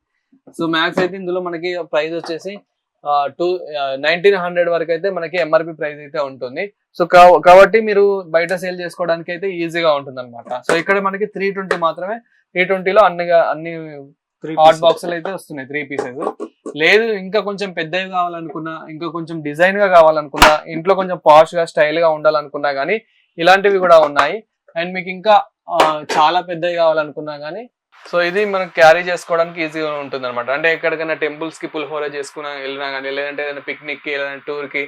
సో మ్యాక్స్ అయితే ఇందులో మనకి ప్రైస్ వచ్చేసి టూ నైన్టీన్ హండ్రెడ్ వరకు అయితే మనకి ఎంఆర్పి ప్రైస్ అయితే ఉంటుంది. సో కా- కాబట్టి మీరు బయట సేల్ చేసుకోవడానికి అయితే ఈజీగా ఉంటుంది అనమాట సో ఇక్కడ మనకి త్రీ ట్వంటీ మాత్రమే. త్రీ ట్వంటీలో అన్ని అన్ని హాట్ బాక్సులు అయితే వస్తున్నాయి త్రీ పీసెస్ లేదు ఇంకా కొంచెం పెద్దవి కావాలనుకున్నా ఇంకా కొంచెం డిజైన్గా కావాలనుకున్నా ఇంట్లో కొంచెం పాష్గా స్టైల్గా ఉండాలనుకున్నా గానీ ఇలాంటివి కూడా ఉన్నాయి. అండ్ మీకు ఇంకా చాలా పెద్దవి కావాలనుకున్నా గానీ సో ఇది మనం క్యారీ చేసుకోవడానికి ఈజీగా ఉంటుంది అనమాట అంటే ఎక్కడికైనా టెంపుల్స్కి పులిహోర చేసుకున్నా వెళ్ళినా కానీ లేదంటే ఏదైనా పిక్నిక్కి ఏదైనా టూర్కి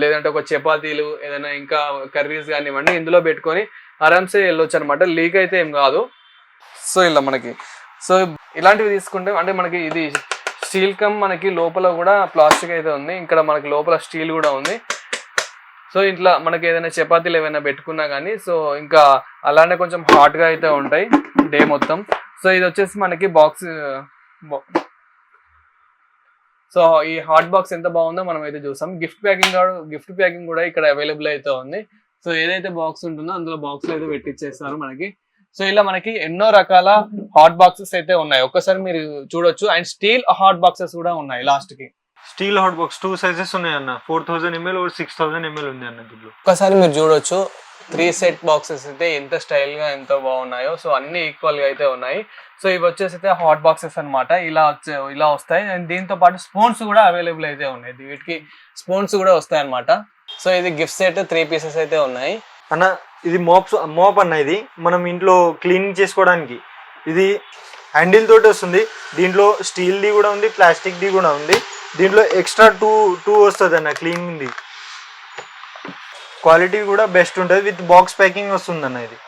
లేదంటే ఒక చపాతీలు ఏదైనా ఇంకా కర్రీస్ కానివ్వండి ఇందులో పెట్టుకొని ఆరామ్సే వెళ్ళొచ్చు అనమాట లీక్ అయితే ఏం కాదు. సో ఇలా మనకి. సో ఇలాంటివి తీసుకుంటే అంటే మనకి ఇది స్టీల్ కమ్ మనకి లోపల కూడా ప్లాస్టిక్ అయితే ఉంది. ఇక్కడ మనకి లోపల స్టీల్ కూడా ఉంది. సో ఇట్లా మనకి ఏదైనా చపాతీలు ఏమైనా పెట్టుకున్నా కానీ సో ఇంకా అలానే కొంచెం హాట్గా అయితే ఉంటాయి డే మొత్తం. సో ఇది వచ్చేసి మనకి బాక్స్ సో ఈ హాట్ బాక్స్ ఎంత బాగుందో మనం అయితే చూసాం. గిఫ్ట్ ప్యాకింగ్ గిఫ్ట్ ప్యాకింగ్ కూడా ఇక్కడ అవైలబుల్ అయితే ఉంది. సో ఏదైతే బాక్స్ ఉంటుందో అందులో బాక్స్ అయితే పెట్టిచ్చేస్తారు మనకి. సో ఇలా మనకి ఎన్నో రకాల హాట్ బాక్సెస్ అయితే ఉన్నాయి. ఒక్కసారి మీరు చూడొచ్చు. అండ్ స్టీల్ హాట్ బాక్సెస్ కూడా ఉన్నాయి లాస్ట్కి. Steel hot box two sizes ఉన్నాయి అన్న. Four thousand ML six thousand ML ఉంది అన్న దీంట్లో ఒక్కసారి మీరు చూడొచ్చు. త్రీ సెట్ బాక్సెస్ అయితే ఎంత స్టైల్గా ఎంత బాగున్నాయో. సో అన్ని ఈక్వల్గా అయితే ఉన్నాయి. సో ఇవి వచ్చేసి అయితే హాట్ బాక్సెస్ అన్నమాట. ఇలా వచ్చే ఇలా వస్తాయి. అండ్ దీంతో పాటు స్పూన్స్ కూడా అవైలబుల్ అయితే ఉన్నాయి. వీటికి స్పూన్స్ కూడా వస్తాయి అన్నమాట సో ఇది గిఫ్ట్ సెట్ త్రీ పీసెస్ అయితే ఉన్నాయి. అన్న ఇది మోప్స్ మోప్ అన్న ఇది. మనం ఇంట్లో క్లీనింగ్ చేసుకోవడానికి. ఇది హ్యాండిల్ తోటి వస్తుంది. దీంట్లో స్టీల్ది కూడా ఉంది ప్లాస్టిక్ది కూడా ఉంది. దీంట్లో ఎక్స్ట్రా టూ టూ వస్తుంది అన్న క్లీనింగ్ది క్వాలిటీ కూడా బెస్ట్ ఉంటుంది. విత్ బాక్స్ ప్యాకింగ్ వస్తుంది అన్న ఇది.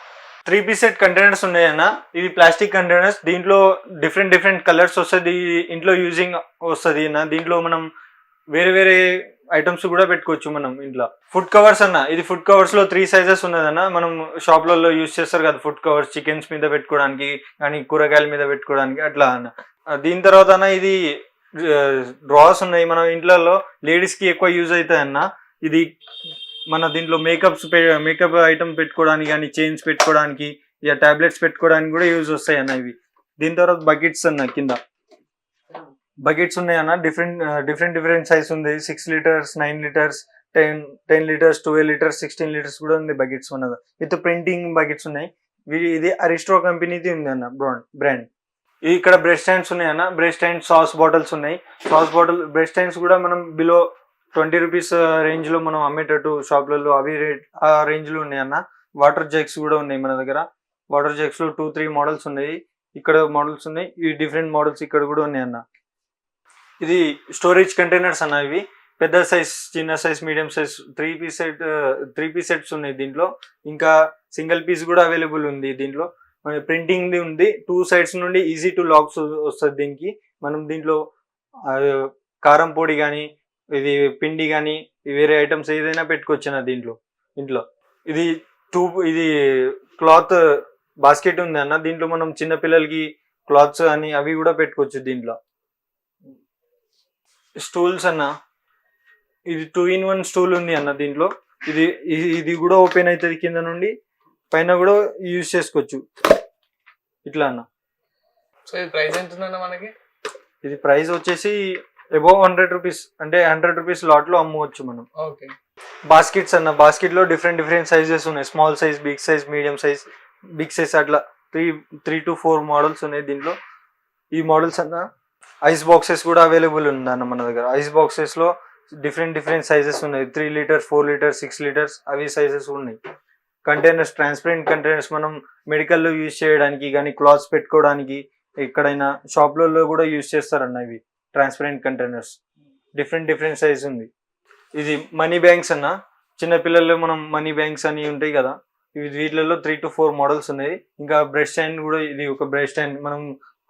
త్రీ పీస్ సెట్ కంటైనర్స్ ఉన్నాయి అన్న. ఇవి ప్లాస్టిక్ కంటైనర్స్. దీంట్లో డిఫరెంట్ డిఫరెంట్ కలర్స్ వస్తుంది. ఇంట్లో యూజింగ్ వస్తుంది అన్న. దీంట్లో మనం వేరే వేరే ఐటమ్స్ కూడా పెట్టుకోవచ్చు మనం ఇంట్లో. ఫుడ్ కవర్స్ అన్న ఇది ఫుడ్ కవర్స్లో త్రీ సైజెస్ ఉన్నదన్న. మనం షాప్లలో యూజ్ చేస్తారు కదా ఫుడ్ కవర్స్ చికెన్స్ మీద పెట్టుకోవడానికి కానీ కూరగాయల మీద పెట్టుకోవడానికి అట్లా అన్న. దీని తర్వాత అన్న ఇది డ్రాస్ ఉన్నాయి. మనం ఇంట్లలో లేడీస్కి ఎక్కువ యూజ్ అవుతాయి అన్న. ఇది మన దీంట్లో మేకప్స్ మేకప్ ఐటమ్ పెట్టుకోవడానికి కానీ చైన్స్ పెట్టుకోవడానికి ఇక టాబ్లెట్స్ పెట్టుకోవడానికి కూడా యూజ్ వస్తాయి అన్న ఇవి. దీని తర్వాత బకెట్స్ అన్న కింద. బకెట్స్ ఉన్నాయి అన్న. డిఫరెంట్ డిఫరెంట్ డిఫరెంట్ సైజ్ ఉంది. Six litres nine litres ten ten litres twelve litres sixteen litres కూడా ఉంది బకెట్స్ ఉన్నది విత్ ప్రింటింగ్ బకెట్స్ ఉన్నాయి. ఇది అరిస్ట్రో కంపెనీది ఉంది అన్న బ్రాండ్ బ్రాండ్ ఇక్కడ బ్రెష్ స్టాండ్స్ ఉన్నాయి అన్న. బ్రెష్ స్టాండ్ సాస్ బాటిల్స్ ఉన్నాయి. సాస్ బాటిల్ బ్రెష్ స్టాండ్స్ కూడా మనం బిలో ట్వంటీ రూపీస్ రేంజ్లో మనం అమ్మేటట్టు షాప్లలో అవి రేట్ ఆ రేంజ్లో ఉన్నాయి అన్న. వాటర్ జగ్స్ కూడా ఉన్నాయి మన దగ్గర. వాటర్ జగ్స్లో టూ త్రీ మోడల్స్ ఉన్నాయి. ఇక్కడ మోడల్స్ ఉన్నాయి. ఈ డిఫరెంట్ మోడల్స్ ఇక్కడ కూడా ఉన్నాయి అన్న. ఇది స్టోరేజ్ కంటైనర్స్ అన్న ఇవి. పెద్ద సైజ్ చిన్న size medium size three piece set three piece sets ఉన్నాయి దీంట్లో. ఇంకా సింగిల్ పీస్ కూడా అవైలబుల్ ఉంది దీంట్లో. ప్రింటింగ్ ది ఉంది. టూ సైడ్స్ నుండి ఈజీ టు లాక్స్ వస్తుంది దీనికి. మనం దీంట్లో కారం పొడి కానీ ఇది పిండి కానీ వేరే ఐటమ్స్ ఏదైనా పెట్టుకోవచ్చు అన్న దీంట్లో. ఇంట్లో. ఇది టూ ఇది క్లాత్ బాస్కెట్ ఉంది అన్న. దీంట్లో మనం చిన్న పిల్లలకి క్లాత్స్ అని అవి కూడా పెట్టుకోవచ్చు దీంట్లో. స్టూల్స్ అన్న. ఇది టూ ఇన్ వన్ స్టూల్ ఉంది అన్న దీంట్లో. ఇది ఇది- కూడా ఓపెన్ అవుతుంది కింద నుండి. పైన కూడా యూజ్ చేసుకోవచ్చు. ఇట్లా అన్న. సో ఇది ప్రైస్ ఎంత ఉందన్న మనకి? ఇది ప్రైస్ వచ్చేసి అబౌవ్ హండ్రెడ్ రూపీస్ అంటే హండ్రెడ్ రూపీస్ లాట్లో అమ్మవచ్చు మనం. ఓకే బాస్కెట్స్ అన్న. బాస్కెట్లో డిఫరెంట్ డిఫరెంట్ సైజెస్ ఉన్నాయి. Small size big size medium size big size అట్లా. Three three to four models ఉన్నాయి దీంట్లో. ఈ మోడల్స్ అన్న ఐస్ బాక్సెస్ కూడా అవైలబుల్ ఉందన్న మన దగ్గర. ఐస్ బాక్సెస్లో డిఫరెంట్ డిఫరెంట్ సైజెస్ ఉన్నాయి. Three litre four litre six litres అవి సైజెస్ ఉన్నాయి. కంటైనర్స్ ట్రాన్స్పరెంట్ కంటైనర్స్ మనం మెడికల్లో యూజ్ చేయడానికి కానీ క్లాత్స్ పెట్టుకోవడానికి ఎక్కడైనా షాప్లలో కూడా యూజ్ చేస్తారన్న ఇవి transparent containers. Different different size ఉంది. ఇది మనీ బ్యాంక్స్ అన్న. చిన్న పిల్లల్లో మనం మనీ బ్యాంక్స్ అని ఉంటాయి కదా ఇవి వీటిలలో త్రీ టు ఫోర్ మోడల్స్ ఉన్నాయి. ఇంకా బ్రష్ స్టాండ్ కూడా ఇది ఒక బ్రష్ స్టాండ్ మనం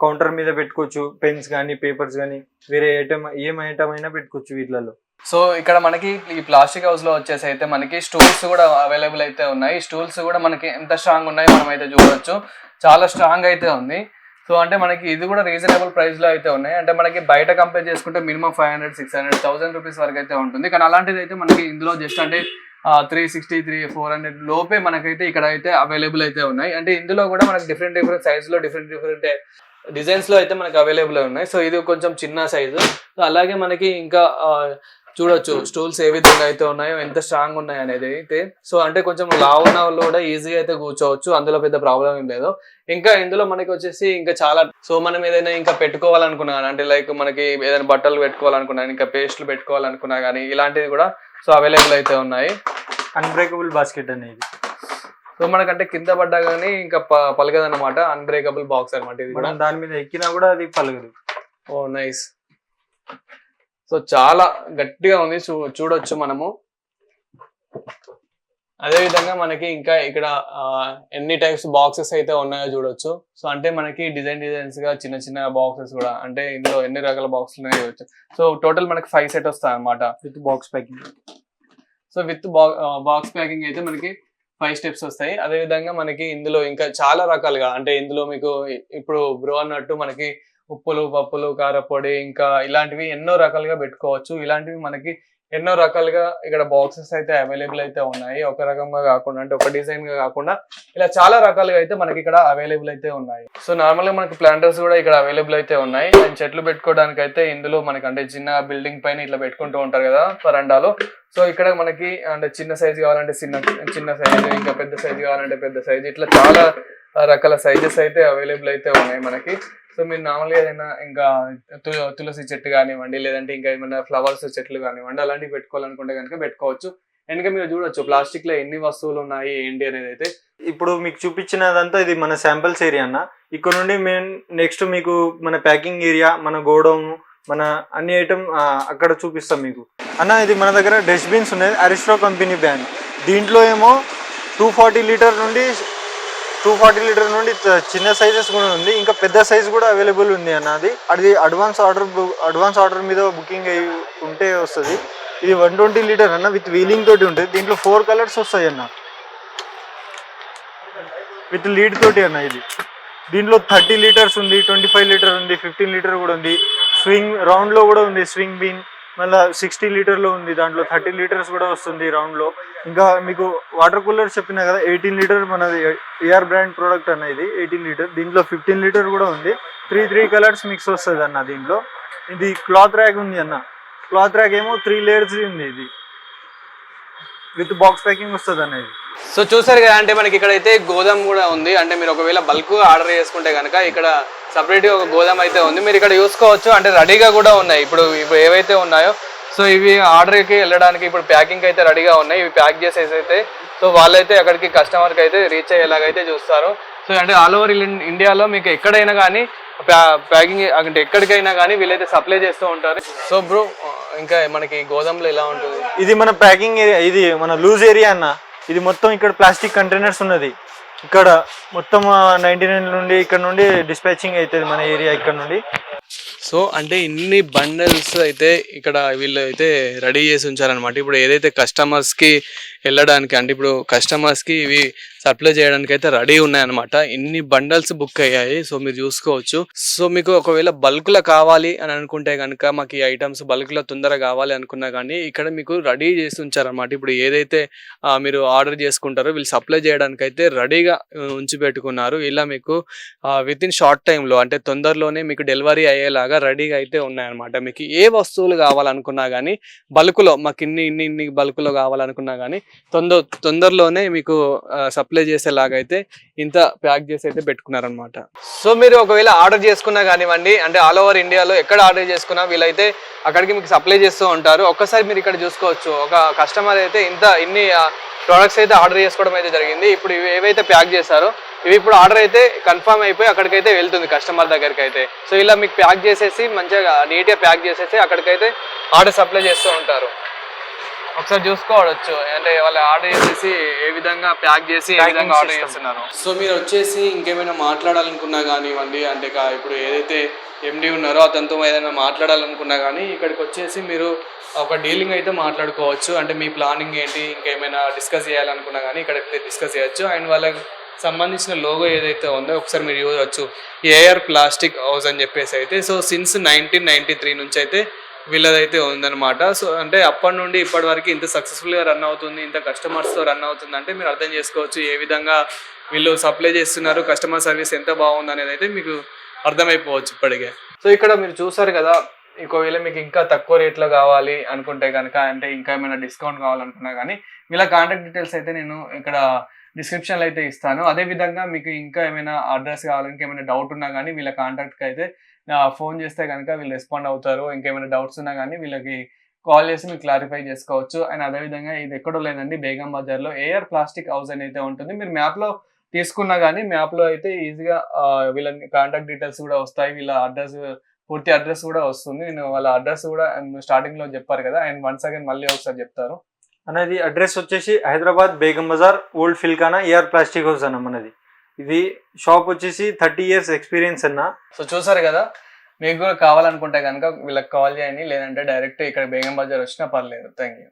కౌంటర్ మీద పెట్టుకోవచ్చు పెన్స్ కానీ పేపర్స్ కానీ వేరే ఐటమ్ ఏం ఐటమ్ అయినా పెట్టుకోవచ్చు వీటిలలో. సో ఇక్కడ మనకి ఈ ప్లాస్టిక్ హౌస్లో వచ్చేసి అయితే మనకి స్టూల్స్ కూడా అవైలబుల్ అయితే ఉన్నాయి. స్టూల్స్ కూడా మనకి ఎంత స్ట్రాంగ్ ఉన్నాయి మనం అయితే చూడొచ్చు. చాలా స్ట్రాంగ్ అయితే ఉంది. సో అంటే మనకి ఇది కూడా రీజనబుల్ ప్రైస్లో అయితే ఉన్నాయి. అంటే మనకి బయట కంపేర్ చేసుకుంటే minimum five hundred six hundred thousand rupees వరకు అయితే ఉంటుంది. కానీ అలాంటిది అయితే మనకి ఇందులో జస్ట్ అంటే three sixty three four hundred లోపే మనకైతే ఇక్కడ అయితే అవైలబుల్ అయితే ఉన్నాయి. అంటే ఇందులో కూడా మనకి డిఫరెంట్ డిఫరెంట్ సైజ్లో డిఫరెంట్ డిఫరెంట్ డిజైన్స్లో అయితే మనకి అవైలబుల్ ఉన్నాయి. సో ఇది కొంచెం చిన్న సైజు. సో అలాగే మనకి ఇంకా చూడొచ్చు స్టూల్స్ ఏ విధంగా అయితే ఉన్నాయో ఎంత స్ట్రాంగ్ ఉన్నాయి అనేది అయితే. సో అంటే కొంచెం లావు ఉన్న వాళ్ళు కూడా ఈజీగా అయితే కూర్చోవచ్చు. అందులో పెద్ద ప్రాబ్లం ఏం లేదు. ఇంకా ఇందులో మనకి వచ్చేసి ఇంకా చాలా సో మనం ఏదైనా ఇంకా పెట్టుకోవాలనుకున్నా కానీ అంటే లైక్ మనకి ఏదైనా బట్టలు పెట్టుకోవాలనుకున్నా ఇంకా పేస్ట్లు పెట్టుకోవాలనుకున్నా కానీ ఇలాంటివి కూడా సో అవైలబుల్ అయితే ఉన్నాయి. అన్బ్రేకబుల్ బాస్కెట్ అనేది. సో మనకంటే కింద పడ్డా కానీ ఇంకా ప- పలకదన్నమాట. అన్బ్రేకబుల్ బాక్స్ అన్నమాట ఇది కూడా. మనం దాని మీద ఎక్కినా కూడా అది పలగదు ఓ నైస్. సో చాలా గట్టిగా ఉంది. చూ చూడొచ్చు మనము. అదే విధంగా మనకి ఇంకా ఇక్కడ ఎన్ని టైప్స్ బాక్సెస్ అయితే ఉన్నాయో చూడొచ్చు. సో అంటే మనకి డిజైన్ డిజైన్స్గా చిన్న చిన్న బాక్సెస్ కూడా అంటే ఇందులో ఎన్ని రకాల బాక్సులు ఉన్నాయో చూడొచ్చు. సో టోటల్ మనకి ఫైవ్ సెట్ వస్తాయి అన్నమాట with box packing so with box packing అయితే మనకి ఫైవ్ స్టెప్స్ వస్తాయి. అదే విధంగా మనకి ఇందులో ఇంకా చాలా రకాలుగా అంటే ఇందులో మీకు ఇప్పుడు బ్రో అన్నట్టు మనకి ఉప్పులు పప్పులు కారపొడి ఇంకా ఇలాంటివి ఎన్నో రకాలుగా పెట్టుకోవచ్చు. ఇలాంటివి మనకి ఎన్నో రకాలుగా ఇక్కడ బాక్సెస్ అయితే అవైలబుల్ అయితే ఉన్నాయి. ఒక రకంగా కాకుండా అంటే ఒక డిజైన్గా కాకుండా ఇలా చాలా రకాలుగా అయితే మనకి ఇక్కడ అవైలబుల్ అయితే ఉన్నాయి. సో నార్మల్గా మనకి ప్లాంటర్స్ కూడా ఇక్కడ అవైలబుల్ అయితే ఉన్నాయి. అండ్ చెట్లు పెట్టుకోవడానికి అయితే ఇందులో మనకి అంటే చిన్న బిల్డింగ్ పైన ఇట్లా పెట్టుకుంటూ ఉంటారు కదా వరండాలో. సో ఇక్కడ మనకి అంటే చిన్న సైజు కావాలంటే చిన్న చిన్న సైజు ఇంకా పెద్ద సైజు కావాలంటే పెద్ద సైజు ఇట్లా చాలా రకాల సైజెస్ అయితే అవైలబుల్ అయితే ఉన్నాయి మనకి. సో మీరు నార్మల్గా ఏదైనా ఇంకా తులసి చెట్టు కానివ్వండి లేదంటే ఇంకా ఏమైనా ఫ్లవర్స్ చెట్లు కానివ్వండి అలాంటివి పెట్టుకోవాలనుకుంటే కనుక పెట్టుకోవచ్చు. ఎందుకంటే మీరు చూడొచ్చు ప్లాస్టిక్లో ఎన్ని వస్తువులు ఉన్నాయి ఏంటి అనేది అయితే. ఇప్పుడు మీకు చూపించినదంతా ఇది మన శాంపిల్స్ ఏరియా అన్న. ఇక్కడ నుండి మేము నెక్స్ట్ మీకు మన ప్యాకింగ్ ఏరియా మన గోడౌన్ మన అన్ని ఐటమ్ అక్కడ చూపిస్తాం మీకు. అన్న ఇది మన దగ్గర డస్ట్బిన్స్ ఉన్నాయి అరిస్ట్రో కంపెనీ బ్యాన్ దీంట్లో ఏమో టూ ఫార్టీ లీటర్ నుండి టూ ఫార్టీ లీటర్ నుండి చిన్న సైజెస్ కూడా ఉంది. ఇంకా పెద్ద సైజ్ కూడా అవైలబుల్ ఉంది అన్నది. అది అడ్వాన్స్ ఆర్డర్ అడ్వాన్స్ ఆర్డర్ మీద బుకింగ్ అయి ఉంటే వస్తుంది. ఇది వన్ ట్వంటీ లీటర్ అన్న విత్ వీలింగ్ తోటి ఉంటుంది. దీంట్లో ఫోర్ కలర్స్ వస్తాయి అన్న. విత్ లీడ్ తోటి అన్న ఇది. దీంట్లో థర్టీ లీటర్స్ ఉంది ట్వంటీ ఫైవ్ లీటర్ ఉంది ఫిఫ్టీన్ లీటర్ కూడా ఉంది. స్వింగ్ రౌండ్లో కూడా ఉంది స్వింగ్ బీన్ మళ్ళీ సిక్స్టీ లీటర్లో ఉంది దాంట్లో థర్టీ లీటర్స్ కూడా వస్తుంది రౌండ్లో. ఇంకా మీకు వాటర్ కూలర్ చెప్పినా కదా ఎయిటీన్ లీటర్ మనది ఏఆర్ బ్రాండ్ ప్రోడక్ట్ అనేది ఎయిటీన్ లీటర్. దీంట్లో ఫిఫ్టీన్ లీటర్ కూడా ఉంది. త్రీ త్రీ కలర్స్ మిక్స్ వస్తుంది అన్న దీంట్లో. ఇది క్లాత్ ర్యాక్ ఉంది అన్న. క్లాత్ ర్యాక్ ఏమో త్రీ లేయర్స్ ఉంది ఇది. విత్ బాక్స్ ప్యాకింగ్ వస్తుంది అనేది సో చూసారు కదా అంటే మనకి ఇక్కడైతే గోదాం కూడా ఉంది. అంటే మీరు ఒకవేళ బల్క్ ఆర్డర్ చేసుకుంటే కనుక ఇక్కడ సపరేట్ ఒక గోదాం అయితే ఉంది. మీరు ఇక్కడ చూసుకోవచ్చు. అంటే రెడీగా కూడా ఉన్నాయి. ఇప్పుడు ఇప్పుడు ఏవైతే ఉన్నాయో సో ఇవి ఆర్డర్కి వెళ్ళడానికి ఇప్పుడు ప్యాకింగ్ అయితే రెడీగా ఉన్నాయి. ఇవి ప్యాక్ చేసేసి అయితే సో వాళ్ళైతే అక్కడికి కస్టమర్కి అయితే రీచ్ అయ్యేలాగైతే చూస్తారు. సో అంటే ఆల్ ఓవర్ ఇండియాలో మీకు ఎక్కడైనా కానీ ప్యాకింగ్ అంటే ఎక్కడికైనా కానీ వీళ్ళైతే సప్లై చేస్తూ ఉంటారు. సో బ్రో ఇంకా మనకి గోదాంలో ఎలా ఉంటుంది? ఇది మన ప్యాకింగ్ ఏరియా ఇది మన లూజ్ ఏరియా అన్న. ఇది మొత్తం ఇక్కడ ప్లాస్టిక్ కంటైనర్స్ ఉన్నది. ఇక్కడ మొత్తం నైన్టీ నైన్ నుండి ఇక్కడ నుండి డిస్పాచింగ్ అవుతుంది మన ఏరియా ఇక్కడ నుండి. సో అంటే ఇన్ని బండల్స్ అయితే ఇక్కడ వీళ్ళు అయితే రెడీ చేసి ఉంచారనమాట ఇప్పుడు ఏదైతే కస్టమర్స్కి కి వెళ్ళడానికి అంటే ఇప్పుడు కస్టమర్స్కి కి ఇవి సప్లై చేయడానికి అయితే రెడీ ఉన్నాయన్నమాట. ఇన్ని బండల్స్ బుక్ అయ్యాయి సో మీరు చూసుకోవచ్చు. సో మీకు ఒకవేళ బల్క్లో లో కావాలి అని అనుకుంటే కనుక మాకు ఈ ఐటమ్స్లో తొందరగా కావాలి అనుకున్నా కానీ ఇక్కడ మీకు రెడీ చేసి ఉంచారనమాట ఇప్పుడు ఏదైతే మీరు ఆర్డర్ చేసుకుంటారో వీళ్ళు సప్లై చేయడానికి అయితే రెడీగా ఉంచి పెట్టుకున్నారు. ఇలా మీకు విత్ ఇన్ షార్ట్ టైంలో అంటే తొందరలోనే మీకు డెలివరీ అయ్యేలాగా బాగా రెడీగా అయితే ఉన్నాయన్నమాట. మీకు ఏ వస్తువులు కావాలనుకున్నా కానీ బల్క్లో మాకు ఇన్ని ఇన్ని ఇన్ని బల్క్లో కావాలనుకున్నా కానీ తొందర తొందరలోనే మీకు సప్లై చేసేలాగా అయితే ఇంత ప్యాక్ చేసి అయితే పెట్టుకున్నారనమాట సో మీరు ఒకవేళ ఆర్డర్ చేసుకున్నా కానివ్వండి అంటే ఆల్ ఓవర్ ఇండియాలో ఎక్కడ ఆర్డర్ చేసుకున్నా వీళ్ళైతే అక్కడికి మీకు సప్లై చేస్తూ ఉంటారు. ఒక్కసారి మీరు ఇక్కడ చూసుకోవచ్చు ఒక కస్టమర్ అయితే ఇంత ఇన్ని ప్రోడక్ట్స్ అయితే ఆర్డర్ చేసుకోవడం అయితే జరిగింది. ఇప్పుడు ఏవైతే ప్యాక్ చేశారో ఇవి ఇప్పుడు ఆర్డర్ అయితే కన్ఫర్మ్ అయిపోయి అక్కడికైతే వెళ్తుంది కస్టమర్ దగ్గరికి అయితే సో ఇలా మీకు ప్యాక్ చేసేసి మంచిగా నీట్గా ప్యాక్ చేసేసి అక్కడికైతే ఆర్డర్ సప్లై చేస్తూ ఉంటారు. ఒకసారి చూసుకోవచ్చు. అంటే వాళ్ళు ఆర్డర్ చేసేసి ఏ విధంగా ప్యాక్ చేసి ఏ విధంగా ఆర్డర్. చేస్తున్నారు. సో మీరు వచ్చేసి ఇంకేమైనా మాట్లాడాలనుకున్నా కానివ్వండి అంటే ఇప్పుడు ఏదైతే ఎండి ఉన్నారో అతనితో ఏదైనా మాట్లాడాలనుకున్నా కానీ ఇక్కడికి వచ్చేసి మీరు ఒక డీలింగ్ అయితే మాట్లాడుకోవచ్చు. అంటే మీ ప్లానింగ్ ఏంటి ఇంకేమైనా డిస్కస్ చేయాలనుకున్నా కానీ ఇక్కడైతే డిస్కస్ చేయొచ్చు. అండ్ వాళ్ళకి సంబంధించిన లోగో ఏదైతే ఉందో ఒకసారి మీరు చూడవచ్చు ఏఆర్ ప్లాస్టిక్ హౌస్ అని చెప్పేసి అయితే so since nineteen ninety three నుంచి అయితే వీళ్ళదైతే ఉందన్నమాట. సో అంటే అప్పటి నుండి ఇప్పటి వరకు ఇంత సక్సెస్ఫుల్గా రన్ అవుతుంది ఇంత కస్టమర్స్తో రన్ అవుతుంది అంటే మీరు అర్థం చేసుకోవచ్చు ఏ విధంగా వీళ్ళు సప్లై చేస్తున్నారు కస్టమర్ సర్వీస్ ఎంత బాగుంది అనేది అయితే మీకు అర్థమైపోవచ్చు ఇప్పటికే. సో ఇక్కడ మీరు చూసారు కదా ఒకవేళ మీకు ఇంకా తక్కువ రేట్లో కావాలి అనుకుంటే కనుక అంటే ఇంకా ఏమైనా డిస్కౌంట్ కావాలనుకున్నా కానీ వీళ్ళ కాంటాక్ట్ డీటెయిల్స్ అయితే నేను ఇక్కడ డిస్క్రిప్షన్లో అయితే ఇస్తాను. అదే విధంగా మీకు ఇంకా ఏమైనా అడ్రస్ కావాలని ఏమైనా డౌట్ ఉన్నా కానీ వీళ్ళ కాంటాక్ట్కి అయితే ఫోన్ చేస్తే కనుక వీళ్ళు రెస్పాండ్ అవుతారు. ఇంకేమైనా డౌట్స్ ఉన్నా కానీ వీళ్ళకి కాల్ చేసి మీరు క్లారిఫై చేసుకోవచ్చు. అండ్ అదేవిధంగా ఇది ఎక్కడో లేదండి బేగం బజార్లో ఏఆర్ ప్లాస్టిక్ హౌస్ అని అయితే ఉంటుంది. మీరు మ్యాప్లో తీసుకున్నా కానీ మ్యాప్లో అయితే ఈజీగా వీళ్ళ కాంటాక్ట్ డీటెయిల్స్ కూడా వస్తాయి. వీళ్ళ అడ్రస్ పూర్తి అడ్రస్ కూడా వస్తుంది. నేను వాళ్ళ అడ్రస్ కూడా స్టార్టింగ్లో చెప్పారు కదా అండ్ వన్స్ అగైన్ మళ్ళీ ఒకసారి చెప్తారు అనేది అడ్రస్ వచ్చేసి Hyderabad Begum Bazaar old Filkhana AR plastic house అన్న మనది. ఇది షాప్ వచ్చేసి థర్టీ ఇయర్స్ ఎక్స్పీరియన్స్ అన్న. సో చూసారు కదా మీకు కూడా కావాలనుకుంటే కనుక వీళ్ళకి కాల్ చేయండి లేదంటే డైరెక్ట్ ఇక్కడ బేగం బజార్ వచ్చినా పర్లేదు. Thank you.